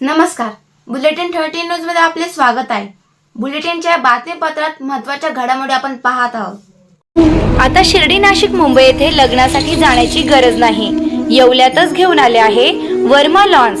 नमस्कार. Bulletin thirteen न्यूजमध्ये आपले स्वागत आहे. बुलेटिनच्या बातमीपत्रात महत्त्वाच्या घडामोडी आपण पाहत आहोत. आता शिर्डी नाशिक मुंबई येथे लग्नासाठी जाण्याची गरज नाही. येवल्यातच घेऊन आले आहे वर्मा लॉन्स.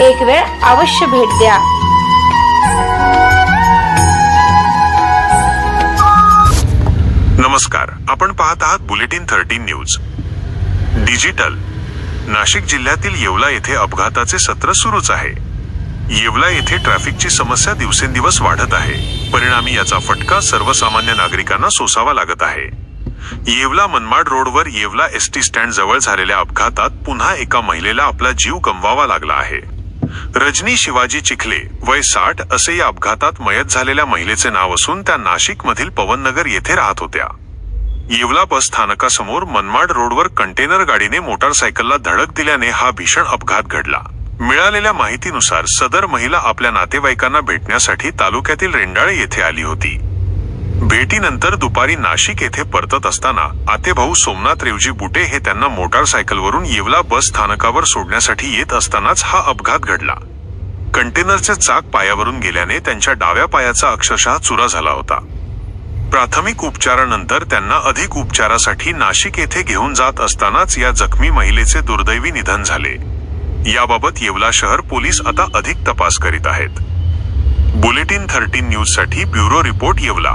एक वेळ अवश्य भेट द्या. नमस्कार. आपण पाहत आहात bulletin thirteen news. Digital. Nashik जिल्ह्यातील येवला येथे अपघाताचे सत्र सुरूच आहे. येवला येथे ट्रॅफिकची समस्या दिवसेंदिवस वाढत आहे. परिणामी याचा फटका सर्वसामान्य नागरिकांना सोसावा लागत आहे. येवला मनमाड रोडवर येवला एस टी स्टँड जवळ झालेल्या अपघातात पुन्हा एका महिलेला आपला जीव गमवावा लागला आहे. रजनी शिवाजी चिखले वय साठ असे या अपघातात मयत झालेल्या महिलेचे नाव असून त्या नाशिक मधील पवननगर येथे राहत होत्या. येवला बस स्थानकासमोर मनमाड रोडवर कंटेनर गाडीने मोटारसायकलला धडक दिल्याने हा भीषण अपघात घडला. मिळालेल्या माहितीनुसार सदर महिला आपल्या नातेवाईकांना भेटण्यासाठी तालुक्यातील रेंडाळे येथे आली होती. भेटीनंतर दुपारी नाशिक येथे परतत असताना आतेभाऊ सोमनाथ रेवजी बुटे हे त्यांना मोटारसायकलवरून येवला बस स्थानकावर सोडण्यासाठी येत असतानाच हा अपघात घडला. कंटेनरचे चाक पायावरून गेल्याने त्यांच्या डाव्या पायाचा अक्षरशः चुरा झाला होता. प्राथमिक उपचारानंतर त्यांना अधिक उपचारासाठी नाशिक येथे घेऊन जात असतानाच या जखमी महिलेचे दुर्दैवी निधन झाले. याबाबत येवला शहर पोलीस आता अधिक तपास करीत आहेत. बुलेटिन थर्टीन न्यूजसाठी ब्युरो रिपोर्ट येवला.